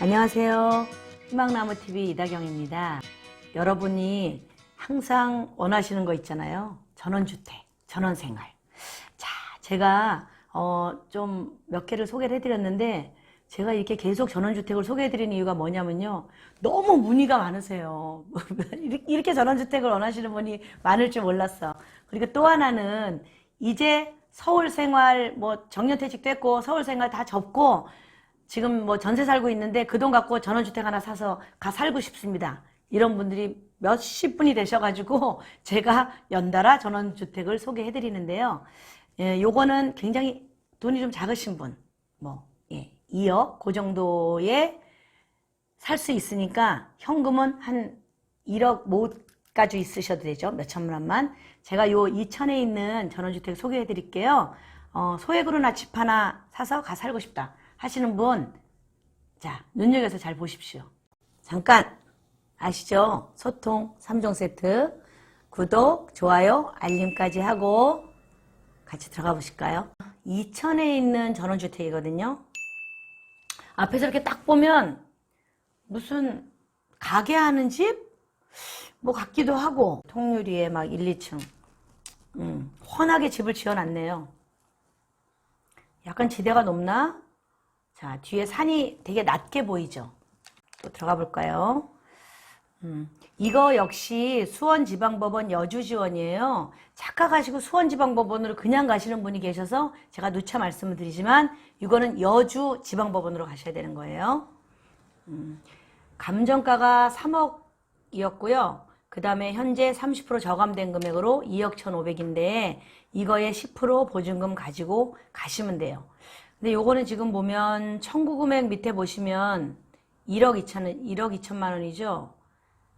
안녕하세요. 희망나무 TV 이다경입니다. 여러분이 항상 원하시는 거 있잖아요. 전원주택, 전원생활. 자, 제가 어, 좀 몇 개를 소개를 해드렸는데 제가 이렇게 계속 전원주택을 소개해드리는 이유가 뭐냐면요. 너무 문의가 많으세요. 이렇게 전원주택을 원하시는 분이 많을 줄 몰랐어. 그리고 또 하나는 이제 서울 생활, 뭐 정년퇴직도 했고 서울 생활 다 접고 지금 뭐 전세 살고 있는데 그 돈 갖고 전원주택 하나 사서 가 살고 싶습니다. 이런 분들이 몇십 분이 되셔가지고 제가 연달아 전원주택을 소개해 드리는데요. 예, 요거는 굉장히 돈이 좀 작으신 분, 뭐, 예, 2억, 그 정도에 살 수 있으니까 현금은 한 1억 못까지 있으셔도 되죠. 몇 천만 원만. 제가 요 이천에 있는 전원주택 소개해 드릴게요. 어, 소액으로나 집 하나 사서 가 살고 싶다 하시는 분, 자, 눈여겨서 잘 보십시오. 잠깐, 아시죠? 소통 3종 세트. 구독, 좋아요, 알림까지 하고 같이 들어가 보실까요? 이천에 있는 전원주택이거든요. 앞에서 이렇게 딱 보면 무슨 가게 하는 집? 뭐 같기도 하고 통유리에 막 1, 2층 음, 훤하게 집을 지어놨네요. 약간 지대가 높나? 자, 뒤에 산이 되게 낮게 보이죠? 또 들어가 볼까요? 음, 이거 역시 수원지방법원 여주지원이에요. 착각하시고 수원지방법원으로 그냥 가시는 분이 계셔서 제가 누차 말씀을 드리지만 이거는 여주지방법원으로 가셔야 되는 거예요. 음, 감정가가 3억이었고요. 그 다음에 현재 30% 저감된 금액으로 2억 1,500인데 이거에 10% 보증금 가지고 가시면 돼요. 근데 요거는 지금 보면 청구 금액 밑에 보시면 1억 2천 1억 2천만 원이죠.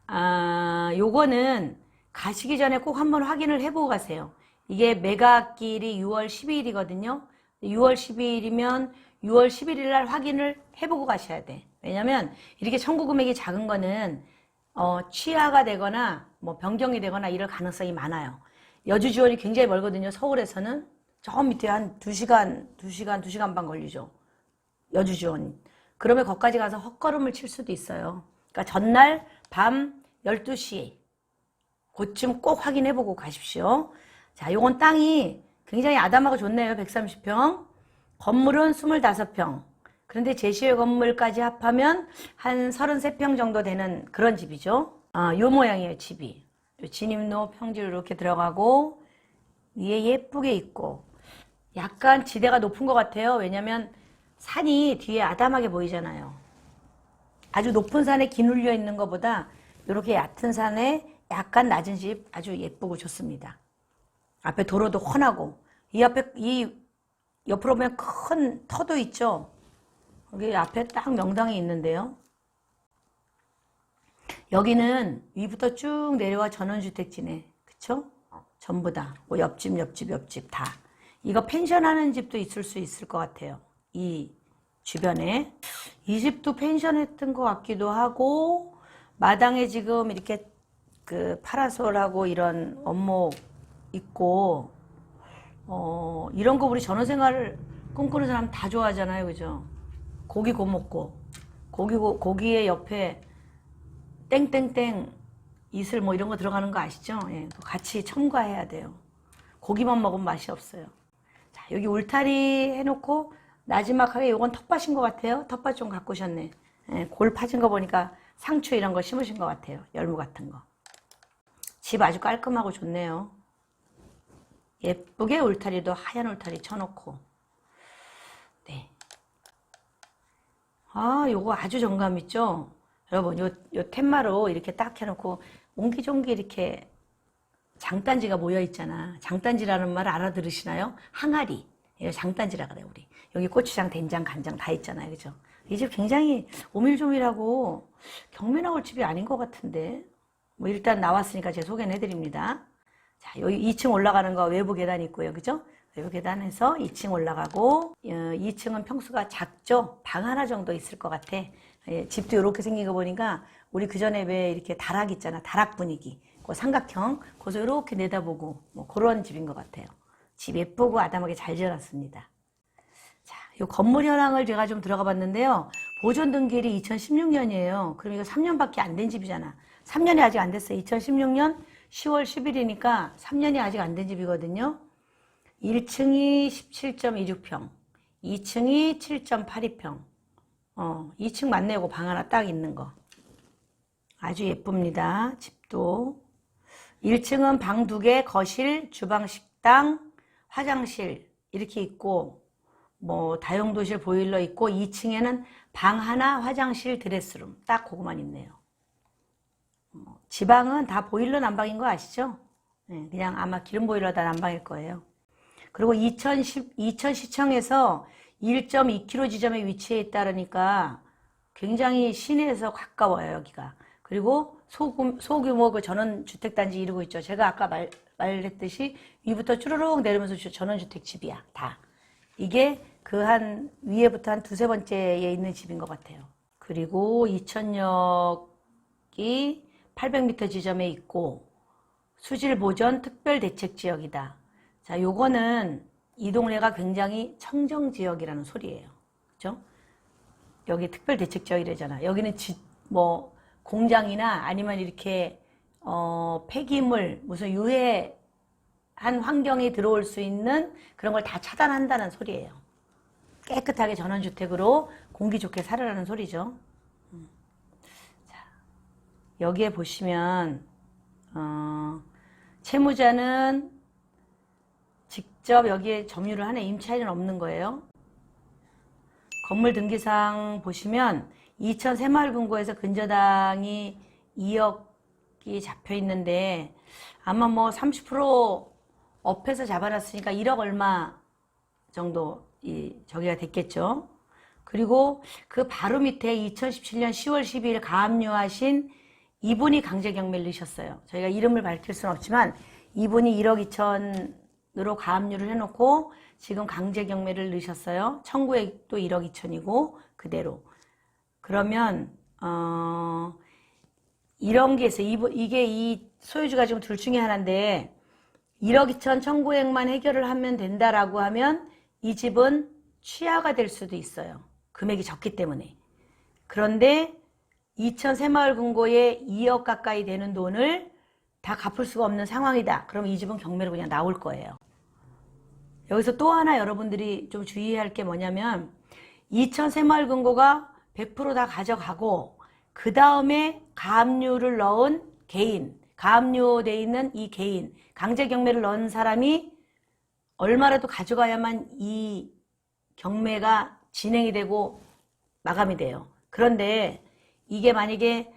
아, 요거는 가시기 전에 꼭 한번 확인을 해보고 가세요. 이게 매각일이 6월 12일이거든요. 6월 12일이면 6월 11일 날 확인을 해보고 가셔야 돼. 왜냐면 이렇게 청구 금액이 작은 거는 어, 취하가 되거나 뭐 변경이 되거나 이럴 가능성이 많아요. 여주 지원이 굉장히 멀거든요. 서울에서는 저 밑에 한 2시간, 2시간, 2시간 반 걸리죠. 여주 지원. 그러면 거기까지 가서 헛걸음을 칠 수도 있어요. 그러니까 전날 밤 12시 그쯤 꼭 확인해 보고 가십시오. 자, 요건 땅이 굉장히 아담하고 좋네요. 130평. 건물은 25평. 그런데 제시의 건물까지 합하면 한 33평 정도 되는 그런 집이죠. 아, 요 모양이에요, 집이. 요 진입로 평지로 이렇게 들어가고 위에 예쁘게 있고 약간 지대가 높은 것 같아요. 왜냐면 산이 뒤에 아담하게 보이잖아요. 아주 높은 산에 기눌려 있는 것보다 이렇게 얕은 산에 약간 낮은 집 아주 예쁘고 좋습니다. 앞에 도로도 훤하고 이 앞에 이 옆으로 보면 큰 터도 있죠. 여기 앞에 딱 명당이 있는데요. 여기는 위부터 쭉 내려와 전원주택지네. 그쵸? 전부 다. 뭐 옆집, 옆집, 옆집 다. 이거 펜션 하는 집도 있을 수 있을 것 같아요. 이 주변에. 이 집도 펜션 했던 것 같기도 하고, 마당에 지금 이렇게 그 파라솔하고 이런 원목 있고, 어, 이런 거 우리 전원생활을 꿈꾸는 사람 다 좋아하잖아요. 그죠? 고기 고 먹고, 고기, 고, 고기의 옆에 땡땡땡 이슬 뭐 이런 거 들어가는 거 아시죠? 예, 같이 첨가해야 돼요. 고기만 먹으면 맛이 없어요. 자, 여기 울타리 해놓고 나지막하게 이건 텃밭인 것 같아요. 텃밭 좀 갖고 오셨네. 예, 골 파진 거 보니까 상추 이런 거 심으신 것 같아요. 열무 같은 거. 집 아주 깔끔하고 좋네요. 예쁘게 울타리도 하얀 울타리 쳐놓고. 네. 아, 요거 아주 정감 있죠? 여러분, 요, 요 텐마로 이렇게 딱 해놓고 옹기종기 이렇게 장단지가 모여 있잖아. 장단지라는 말 알아들으시나요? 항아리. 이거 장단지라 그래, 우리. 여기 고추장, 된장, 간장 다 있잖아요. 그죠? 이 집 굉장히 오밀조밀하고 경매 나올 집이 아닌 것 같은데. 뭐 일단 나왔으니까 제가 소개는 해드립니다. 자, 여기 2층 올라가는 거 외부 계단 있고요. 그죠? 외부 계단에서 2층 올라가고, 어, 2층은 평수가 작죠? 방 하나 정도 있을 것 같아. 예, 집도 이렇게 생긴 거 보니까 우리 그 전에 왜 이렇게 다락 있잖아. 다락 분위기. 그 삼각형. 거기서 이렇게 내다보고 뭐 그런 집인 것 같아요. 집 예쁘고 아담하게 잘 지어놨습니다. 자, 요 건물 현황을 제가 좀 들어가 봤는데요. 보존 등기일이 2016년이에요. 그럼 이거 3년밖에 안 된 집이잖아. 3년이 아직 안 됐어요. 2016년 10월 10일이니까 3년이 아직 안 된 집이거든요. 1층이 17.26평, 2층이 7.82평. 어, 2층 맞네요. 방 하나 딱 있는 거. 아주 예쁩니다. 집도. 1층은 방 두 개, 거실, 주방, 식당, 화장실 이렇게 있고 뭐 다용도실 보일러 있고 2층에는 방 하나, 화장실, 드레스룸 딱 그거만 있네요. 뭐, 지방은 다 보일러 난방인 거 아시죠? 네, 그냥 아마 기름 보일러 다 난방일 거예요. 그리고 2010, 2000시청에서 1.2km 지점에 위치해 있다니까 굉장히 시내에서 가까워요, 여기가. 그리고 소규, 소규모 그 전원주택단지 이루고 있죠. 제가 아까 말, 말했듯이 위부터 쭈르륵 내리면서 전원주택 집이야, 다. 이게 그 한 위에부터 한 두세 번째에 있는 집인 것 같아요. 그리고 2000역이 800m 지점에 있고 수질 보전 특별 대책 지역이다. 자, 요거는 이 동네가 굉장히 청정 지역이라는 소리예요. 그죠? 여기 특별 대책 지역이래잖아. 여기는 지, 뭐 공장이나 아니면 이렇게 어, 폐기물 무슨 유해한 환경이 들어올 수 있는 그런 걸 다 차단한다는 소리예요. 깨끗하게 전원주택으로 공기 좋게 살으라는 소리죠. 음. 자, 여기에 보시면 어, 채무자는 직접 여기에 점유를 하는 임차인은 없는 거예요. 건물 등기상 보시면 2000 새마을금고에서 근저당이 2억이 잡혀 있는데 아마 뭐 30% 업해서 잡아놨으니까 1억 얼마 정도 이 저기가 됐겠죠. 그리고 그 바로 밑에 2017년 10월 12일 가압류하신 이분이 강제 경매를 넣으셨어요. 저희가 이름을 밝힐 수는 없지만 이분이 1억 2천으로 가압류를 해놓고 지금 강제 경매를 넣으셨어요. 청구액도 1억 2천이고 그대로. 그러면 어 이런 게 있어요. 이게 이 소유주가 지금 둘 중에 하나인데 1억 2천 청구액만 해결을 하면 된다라고 하면 이 집은 취하가 될 수도 있어요. 금액이 적기 때문에. 그런데 2천 새마을 금고에 2억 가까이 되는 돈을 다 갚을 수가 없는 상황이다. 그럼 이 집은 경매로 그냥 나올 거예요. 여기서 또 하나 여러분들이 좀 주의해야 할게 뭐냐면 2천 새마을 금고가 100%다 가져가고 그 다음에 가압류를 넣은 개인, 가압류돼 있는 이 개인, 강제 경매를 넣은 사람이 얼마라도 가져가야만 이 경매가 진행이 되고 마감이 돼요. 그런데 이게 만약에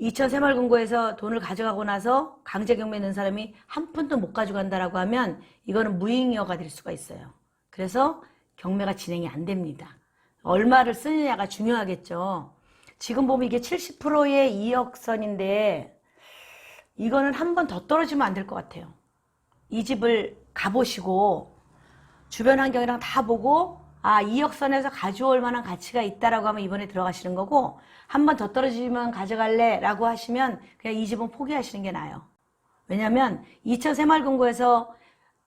2천 새마을금고에서 돈을 가져가고 나서 강제 경매 넣은 사람이 한 푼도 못 가져간다라고 하면 이거는 무잉여가 될 수가 있어요. 그래서 경매가 진행이 안 됩니다. 얼마를 쓰느냐가 중요하겠죠. 지금 보면 이게 70%의 2억선인데 이거는 한 번 더 떨어지면 안 될 것 같아요. 이 집을 가보시고 주변 환경이랑 다 보고 아 2억선에서 가져올 만한 가치가 있다라고 하면 이번에 들어가시는 거고 한 번 더 떨어지면 가져갈래 라고 하시면 그냥 이 집은 포기하시는 게 나아요. 왜냐면 2천 새마을금고에서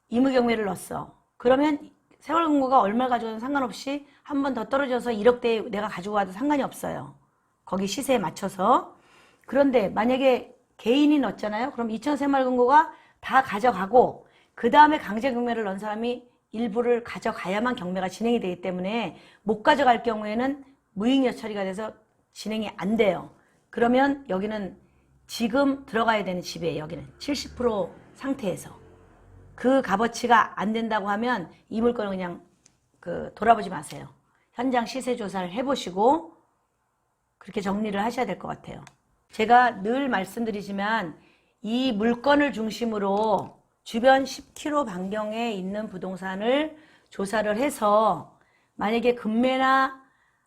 임의경매를 넣었어. 그러면 새마을금고가 얼마 가져가든 상관없이 한 번 더 떨어져서 1억대 내가 가지고 가도 상관이 없어요. 거기 시세에 맞춰서. 그런데 만약에 개인이 넣었잖아요. 그럼 2천 새마을금고가 다 가져가고 그 다음에 강제 경매를 넣은 사람이 일부를 가져가야만 경매가 진행이 되기 때문에 못 가져갈 경우에는 무잉여 처리가 돼서 진행이 안 돼요. 그러면 여기는 지금 들어가야 되는 집이에요. 여기는 70% 상태에서 그 값어치가 안 된다고 하면 이 물건은 그냥 그 돌아보지 마세요. 현장 시세 조사를 해보시고 그렇게 정리를 하셔야 될 것 같아요. 제가 늘 말씀드리지만 이 물건을 중심으로 주변 10km 반경에 있는 부동산을 조사를 해서 만약에 금매나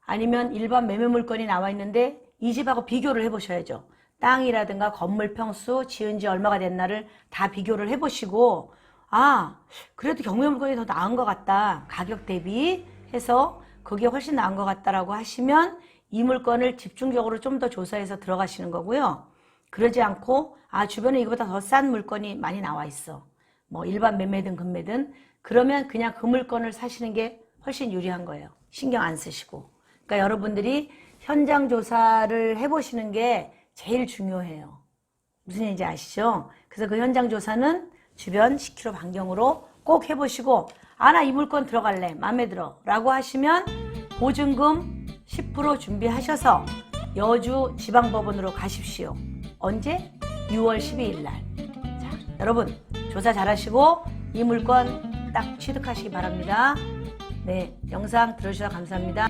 아니면 일반 매매 물건이 나와 있는데 이 집하고 비교를 해보셔야죠. 땅이라든가 건물 평수, 지은 지 얼마가 됐나를 다 비교를 해보시고 아 그래도 경매 물건이 더 나은 것 같다. 가격 대비 해서 그게 훨씬 나은 것 같다라고 하시면 이 물건을 집중적으로 좀 더 조사해서 들어가시는 거고요. 그러지 않고 아 주변에 이거보다 더 싼 물건이 많이 나와 있어. 뭐 일반 매매든 금매든 그러면 그냥 그 물건을 사시는 게 훨씬 유리한 거예요. 신경 안 쓰시고. 그러니까 여러분들이 현장 조사를 해보시는 게 제일 중요해요. 무슨 얘기인지 아시죠? 그래서 그 현장 조사는 주변 10km 반경으로 꼭 해보시고 아 나 이 물건 들어갈래 마음에 들어 라고 하시면 보증금 10% 준비하셔서 여주 지방법원으로 가십시오. 언제? 6월 12일 날. 자, 여러분 조사 잘하시고 이 물건 딱 취득하시기 바랍니다. 네, 영상 들어주셔서 감사합니다.